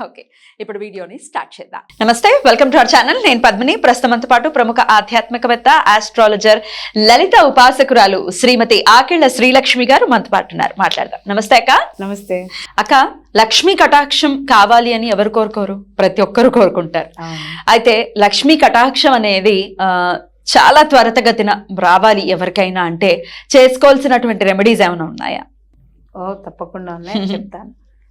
Okay ఇప్పుడు వీడియోని start చేద్దాం. నమస్తే వెల్కమ్ టు అవర్ ఛానల్. నేను పద్మిని. ప్రస్తుతంతో పాటు ప్రముఖ ఆధ్యాత్మికవేత్త ఆస్ట్రాలజర్ లలిత ఉపాసకురాలు శ్రీమతి ఆకిళ్ళ శ్రీలక్ష్మి గారు మనతో పాటు ఉన్నారు. మాట్లాడదాం. నమస్తే అక్క. నమస్తే. అక్క లక్ష్మీ కటాక్షం కావాలి అని ఎవరు కోరుకోరు? ప్రతి ఒక్కరు కోరుకుంటారు. అయితే లక్ష్మీ కటాక్షం అనేది ఆ, చాలా త్వరితగతిన రావాలి ఎవరికైనా అంటే చేసుకోవాల్సినటువంటి రెమెడీస్ ఏమైనా ఉన్నాయా? ఓ తప్పకుండా ఉన్నాయి చెప్తాను.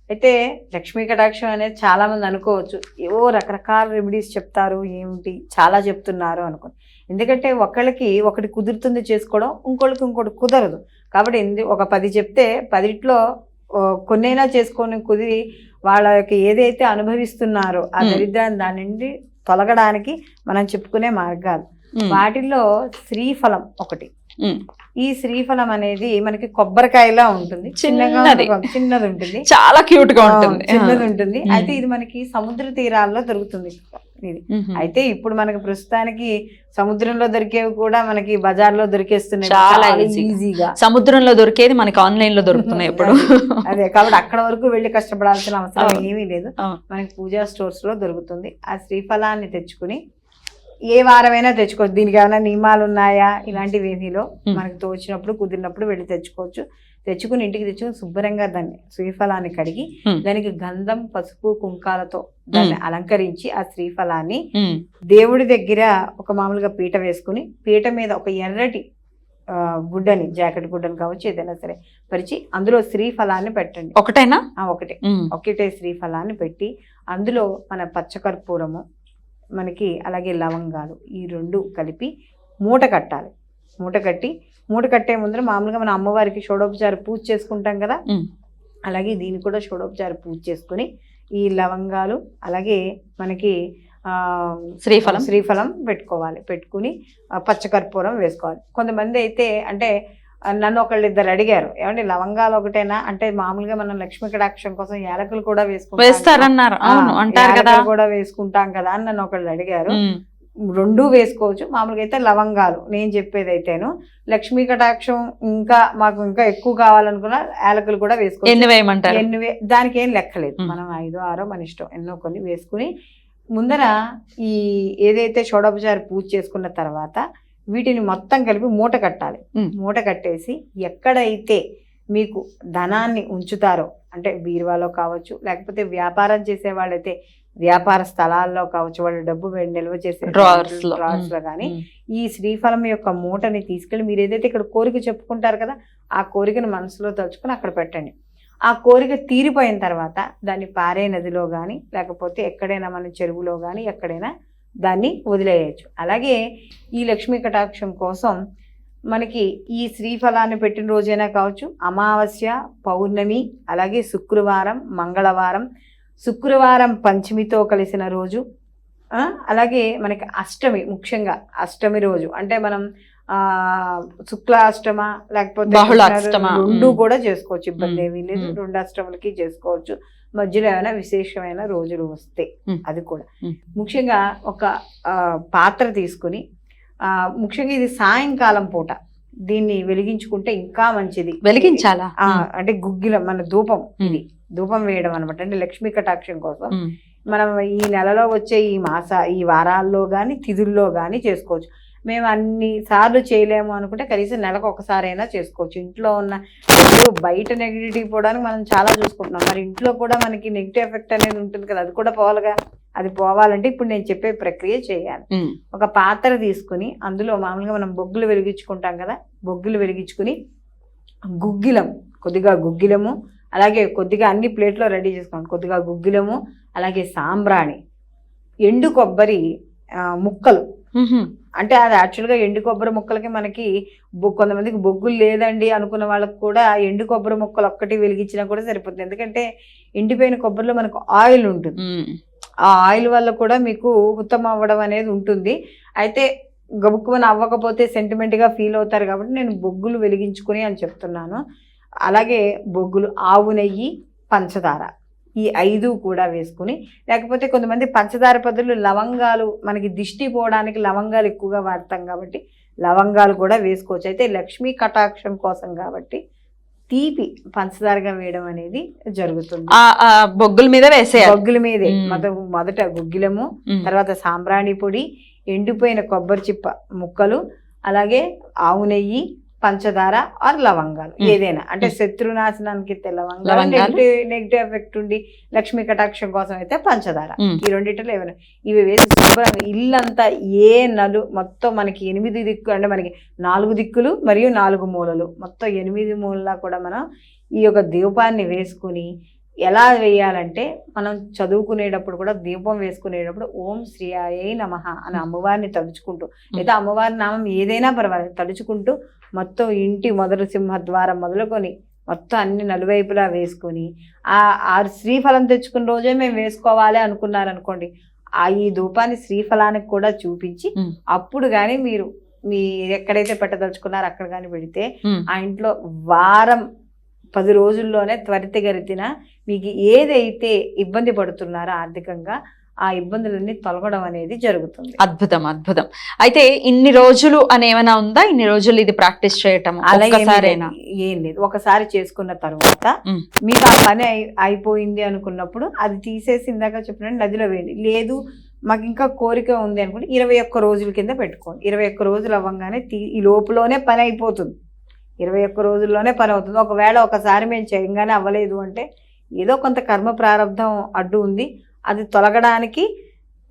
అయితే లక్ష్మీ కటాక్షం అనేది చాలా మంది అనుకోవచ్చు. ఏవో రకరకాల రెమెడీస్ చెప్తారు ఏమిటి? చాలా చెప్తున్నారు అనుకుని. ఎందుకంటే ఒకళ్ళకి ఒకటి కుదురుతుంది చేసుకోవడం ఇంకోళ్ళకి ఇంకోటి కుదరదు. కాబట్టి ఎందు- ఒక పది చెప్తే పదిట్లో కొన్నైనా చేసుకొని కుదిరి వాళ్ళకి ఏదైతే అనుభవిస్తున్నారో ఆ. దరిద్రాన్ని దాని నుండి తొలగడానికి మనం చెప్పుకునే మార్గాలు. వాటిల్లో శ్రీఫలం ఒకటి. ఈ శ్రీఫలం అనేది మనకి కొబ్బరికాయలా ఉంటుంది. చిన్నగా చిన్నది. ఉంటుంది, చాలా క్యూట్గా ఉంటుంది. చిన్నది ఉంటుంది. అయితే ఇది మనకి సముద్ర తీరాల్లో దొరుకుతుంది. ఇది. అయితే ఇప్పుడు మనకి ప్రస్తుతానికి సముద్రంలో దొరికేవి కూడా మనకి బజార్లో దొరికేస్తున్నాయి. చాలా. ఈజీగా సముద్రంలో దొరికేది మనకి ఆన్లైన్లో దొరుకుతున్నాయి ఇప్పుడు అదే కాబట్టి అక్కడ వరకు వెళ్ళి కష్టపడాల్సిన అవసరం. ఏమీ లేదు. మనకి పూజా స్టోర్స్లో దొరుకుతుంది. ఆ శ్రీఫలాన్ని తెచ్చుకుని ఏ వారమైనా తెచ్చుకోవచ్చు దీనికి ఏమైనా నియమాలు ఉన్నాయా ఇలాంటివి ఏమీలో Hmm. మనకి తోచినప్పుడు కుదిరినప్పుడు వెళ్ళి తెచ్చుకోవచ్చు తెచ్చుకుని ఇంటికి తెచ్చుకుని శుభ్రంగా దాన్ని శ్రీఫలాన్ని కడిగి Hmm. దానికి గంధం పసుపు కుంకాలతో దాన్ని అలంకరించి ఆ శ్రీఫలాన్ని. దేవుడి దగ్గర ఒక మామూలుగా పీట వేసుకుని పీట మీద ఒక ఎర్రటి గుడ్డని జాకెట్ గుడ్డని కావచ్చు ఏదైనా సరే పరిచి అందులో శ్రీఫలాన్ని పెట్టండి ఒకటేనా ఒకటే. ఒకటే శ్రీఫలాన్ని పెట్టి అందులో మన పచ్చకర్పూరము మనకి అలాగే లవంగాలు ఈ రెండు కలిపి మూట కట్టాలి. మూట కట్టి మూట కట్టే ముందర మామూలుగా మన అమ్మవారికి షోడోపచార పూజ చేసుకుంటాం కదా. అలాగే దీన్ని కూడా షోడోపచార పూజ చేసుకుని ఈ లవంగాలు అలాగే మనకి శ్రీఫలం. శ్రీఫలం పెట్టుకోవాలి. పెట్టుకుని పచ్చకర్పూరం వేసుకోవాలి. కొంతమంది అయితే అంటే నన్ను ఒకళ్ళు ఇద్దరు అడిగారు. ఏమంటే లవంగాలు ఒకటేనా? అంటే మామూలుగా మనం లక్ష్మీ కటాక్షం కోసం యాలకులు కూడా వేసుకుంటాం వేస్తారన్నారు. ఆ, అవును అంటారు కదా. కూడా వేసుకుంటాం కదా అని నన్ను ఒకళ్ళు అడిగారు. రెండు వేసుకోవచ్చు. మామూలుగా అయితే లవంగాలు నేను చెప్పేది అయితేను లక్ష్మీ కటాక్షం ఇంకా మాకు ఇంకా ఎక్కువ కావాలనుకున్నా యాలకులు కూడా వేసుకోవచ్చు. ఎన్ని వేయమంటారు? ఎన్ని దానికి ఏం లెక్కలేదు. మనం ఐదో ఆరో మన ఇష్టం. ఎన్నో కొన్ని వేసుకుని ముందర ఈ ఏదైతే షోడోపచారి పూజ చేసుకున్న తర్వాత వీటిని మొత్తం కలిపి మూట కట్టాలి. మూట కట్టేసి ఎక్కడైతే మీకు ధనాన్ని ఉంచుతారో అంటే బీరువాలో కావచ్చు లేకపోతే వ్యాపారం చేసే వాళ్ళైతే వ్యాపార స్థలాల్లో కావచ్చు వాళ్ళు డబ్బు నిల్వ చేసే Drawers లో. డ్రావర్స్లో కానీ. ఈ శ్రీఫలం యొక్క మూటని తీసుకెళ్ళి మీరు ఏదైతే ఇక్కడ కోరిక చెప్పుకుంటారు కదా ఆ కోరికను మనసులో తలుచుకొని అక్కడ పెట్టండి ఆ కోరిక తీరిపోయిన తర్వాత దాన్ని పారే నదిలో కానీ లేకపోతే ఎక్కడైనా మన చెరువులో కానీ ఎక్కడైనా దాన్ని వదిలేయచ్చు. అలాగే ఈ లక్ష్మీ కటాక్షం కోసం మనకి ఈ శ్రీఫలాన్ని పెట్టిన రోజైనా కావచ్చు అమావాస్య పౌర్ణమి అలాగే శుక్రవారం మంగళవారం శుక్రవారం పంచమితో కలిసిన రోజు అలాగే మనకి అష్టమి ముఖ్యంగా అష్టమి రోజు. అంటే మనం ఆ శుక్ల అష్టమ లేకపోతే రెండు. కూడా చేసుకోవచ్చు ఇబ్బంది ఏమీ లేదు. రెండు అష్టములకి చేసుకోవచ్చు మధ్యలో ఏమైనా విశేషమైన రోజులు వస్తే. అది కూడా. ముఖ్యంగా ఒక పాత్ర తీసుకుని ఆ, ముఖ్యంగా ఇది సాయంకాలం పూట దీన్ని వెలిగించుకుంటే ఇంకా మంచిది వెలిగించాలా. అంటే గుగ్గిల మన ధూపం. ఇది ధూపం వేయడం అనమాట అంటే లక్ష్మీ కటాక్షం కోసం. మనం ఈ నెలలో వచ్చే ఈ మాస ఈ వారాల్లో కానీ తిథుల్లో కానీ చేసుకోవచ్చు మేము అన్ని సార్లు చేయలేము అనుకుంటే కనీసం నెలకు ఒకసారైనా చేసుకోవచ్చు. ఇంట్లో ఉన్న ఇప్పుడు బయట నెగిటివిటీ పోవడానికి మనం చాలా చూసుకుంటున్నాం. మరి ఇంట్లో కూడా మనకి నెగిటివ్ ఎఫెక్ట్ అనేది ఉంటుంది కదా అది కూడా పోవాలిగా? అది పోవాలంటే ఇప్పుడు నేను చెప్పే ప్రక్రియ చేయాలి. ఒక పాత్ర తీసుకుని అందులో మామూలుగా మనం బొగ్గులు వెలిగించుకుంటాం కదా బొగ్గులు వెలిగించుకుని గుగ్గిలం కొద్దిగా గుగ్గిలము అలాగే కొద్దిగా అన్ని ప్లేట్లో రెడీ చేసుకోండి. కొద్దిగా గుగ్గిలము అలాగే సాంబ్రాణి ఎండు కొబ్బరి ముక్కలు. అంటే అది యాక్చువల్గా ఎండు కొబ్బరి ముక్కలకి మనకి కొంతమందికి బొగ్గులు లేదండి అనుకున్న వాళ్ళకి కూడా ఎండు కొబ్బరి ముక్కలు ఒక్కటి వెలిగించినా కూడా సరిపోతుంది. ఎందుకంటే ఎండిపోయిన కొబ్బరిలో మనకు ఆయిల్ ఉంటుంది. ఆ ఆయిల్ వల్ల కూడా మీకు ఉత్తమం అవ్వడం అనేది ఉంటుంది. అయితే గబుక్కుమని అవ్వకపోతే సెంటిమెంట్గా ఫీల్ అవుతారు కాబట్టి నేను బొగ్గులు వెలిగించుకుని అని చెప్తున్నాను. అలాగే బొగ్గులు ఆవు నెయ్యి పంచదార. ఈ ఐదు కూడా వేసుకుని లేకపోతే కొంతమంది పంచదార పద్ధతులు లవంగాలు మనకి దిష్టి పోవడానికి లవంగాలు ఎక్కువగా వాడతాం కాబట్టి లవంగాలు కూడా వేసుకోవచ్చు. అయితే లక్ష్మీ కటాక్షం కోసం కాబట్టి తీపి పంచదారగా వేయడం అనేది జరుగుతుంది. బొగ్గుల మీద వేసేయాలి. బొగ్గుల మీదే. మొదట గుగ్గిలము. తర్వాత సాంబ్రాణి పొడి ఎండిపోయిన కొబ్బరి చిప్ప ముక్కలు అలాగే ఆవు నెయ్యి పంచదార ఆర్ లవంగాలు. ఏదైనా. అంటే శత్రునాశనానికి అయితే లవంగాలు. నెగిటివ్ ఎఫెక్ట్ ఉండి లక్ష్మీ కటాక్షం కోసం అయితే పంచదార. ఈ రెండిట్లో ఏమైనా? ఇవి వేసి శుభ్రంగా ఇల్లంతా ఏ నలు మొత్తం మనకి ఎనిమిది దిక్కు అంటే మనకి నాలుగు దిక్కులు మరియు నాలుగు మూలలు. మొత్తం ఎనిమిది మూలలా కూడా మనం ఈ యొక్క దీపాన్ని వేసుకుని ఎలా వేయాలంటే మనం చదువుకునేటప్పుడు కూడా దీపం వేసుకునేటప్పుడు ఓం శ్రీయాయ నమ అని అమ్మవారిని తలుచుకుంటూ లేదా అమ్మవారి నామం ఏదైనా పర్వాలేదు తలుచుకుంటూ మొత్తం ఇంటి మొదలు సింహద్వారం మొదలుకొని మొత్తం అన్ని నలువైపులా వేసుకొని ఆ ఆ శ్రీఫలం తెచ్చుకున్న రోజే మేము వేసుకోవాలి అనుకున్నారనుకోండి ఆ ఈ ధూపాన్ని శ్రీఫలానికి కూడా చూపించి. అప్పుడు కానీ మీరు మీ ఎక్కడైతే పెట్టదలుచుకున్నారో అక్కడ కానీ పెడితే. ఆ ఇంట్లో వారం పది రోజుల్లోనే త్వరితగతిన మీకు ఏదైతే ఇబ్బంది పడుతున్నారో ఆర్థికంగా ఆ ఇబ్బందులన్నీ తొలగడం అనేది జరుగుతుంది. అద్భుతం అద్భుతం. అయితే ఇన్ని రోజులు అని ఏమైనా ఉందా? ఇన్ని రోజులు ఇది ప్రాక్టీస్ చేయటం అలా ఏమీ ఒక్కసారేనా? లేదు. ఏం లేదు. ఒకసారి చేసుకున్న తర్వాత. మీకు ఆ పని అయి- అయిపోయింది అనుకున్నప్పుడు అది తీసేసి ఇందాక చెప్పినట్టు నదిలో వేయండి. లేదు మాకు ఇంకా కోరిక ఉంది అనుకుంటే ఇరవై ఒక్క రోజుల కింద పెట్టుకోండి. ఇరవై ఒక్క రోజులు అవ్వగానే ఈ లోపులోనే పని అయిపోతుంది. ఇరవై ఒక్క రోజుల్లోనే పని అవుతుంది. ఒకవేళ ఒకసారి మేము చేయగానే అవ్వలేదు అంటే ఏదో కొంత కర్మ ప్రారంధం అడ్డు ఉంది. అది తొలగడానికి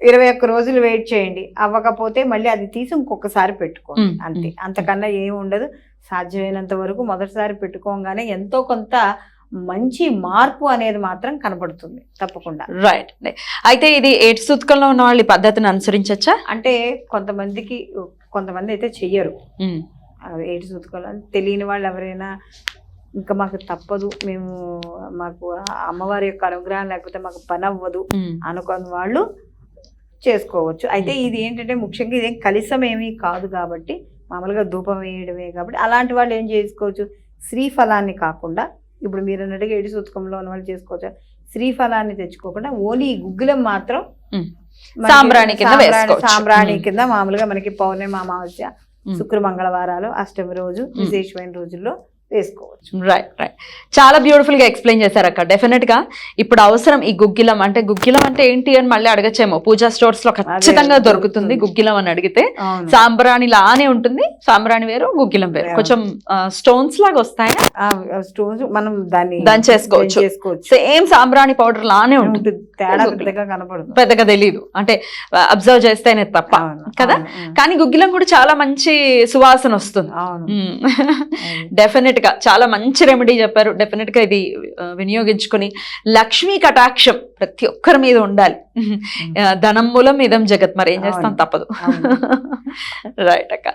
ఇరవై ఒక్క రోజులు వెయిట్ చేయండి. అవ్వకపోతే మళ్ళీ అది తీసి ఇంకొకసారి పెట్టుకోండి. అంతే. అంతకన్నా ఏమి ఉండదు. సాధ్యమైనంత వరకు మొదటిసారి పెట్టుకోగానే ఎంతో కొంత మంచి మార్పు అనేది మాత్రం కనపడుతుంది తప్పకుండా. రైట్ అయితే ఇది ఏటి సూతకంలో ఉన్న వాళ్ళు పద్ధతిని అనుసరించచ్చా? అంటే కొంతమందికి కొంతమంది అయితే చెయ్యరు. ఏడు సూతకాలు తెలియని వాళ్ళు ఎవరైనా ఇంకా మాకు తప్పదు. మేము మాకు అమ్మవారి యొక్క అనుగ్రహం లేకపోతే మాకు పని అవ్వదు అనుకుని వాళ్ళు చేసుకోవచ్చు. అయితే ఇది ఏంటంటే ముఖ్యంగా ఇదేం కలిసం ఏమీ కాదు కాబట్టి మామూలుగా ధూపం వేయడమే కాబట్టి అలాంటి వాళ్ళు ఏం చేసుకోవచ్చు? శ్రీఫలాన్ని కాకుండా ఇప్పుడు మీరు అన్నట్టుగా ఏడు సూతకంలో ఉన్న వాళ్ళు చేసుకోవచ్చు. శ్రీఫలాన్ని తెచ్చుకోకుండా ఓన్లీ ఈ గుగ్గిలం మాత్రం సాంబ్రాణి కింద సాంబ్రాణి-. కింద మామూలుగా మనకి పౌర్ణమి అమావాస్య. శుక్ర మంగళవారాలు అష్టమి రోజు విశేషమైన రోజుల్లో వేసుకోవచ్చు. రైట్ రైట్ చాలా బ్యూటిఫుల్గా ఎక్స్ప్లెయిన్ చేశారు అక్క డెఫినెట్గా ఇప్పుడు అవసరం ఈ గుగ్గిలం అంటే గుగ్గిలం అంటే ఏంటి అని మళ్ళీ అడగచ్చేమో. పూజా స్టోర్స్లో ఖచ్చితంగా దొరుకుతుంది. గుగ్గిలం అని అడిగితే. సాంబ్రాణి లానే ఉంటుంది సాంబ్రాణి వేరు గుగ్గిలం వేరు. కొంచెం స్టోన్స్ లాగా వస్తాయా? స్టోన్స్ మనం దాన్ని దంచేసుకోవచ్చు. చేసుకోవచ్చు. సేమ్ సాంబ్రాణి పౌడర్ లానే ఉంటుంది. తేడా. పెద్దగా కనపడదు. పెద్దగా తెలియదు అంటే అబ్జర్వ్ చేస్తేనే తప్ప. కదా? కానీ గుగ్గిలం కూడా చాలా మంచి సువాసన వస్తుంది. డెఫినెట్ గా చాలా మంచి రెమెడీ చెప్పారు. డెఫినెట్గా ఇది వినియోగించుకొని లక్ష్మీ కటాక్షం ప్రతి ఒక్కరి మీద ఉండాలి. ధనం మూలం ఇదం జగత్. మరి ఏం చేస్తాం. తప్పదు. రైట్ అక్క.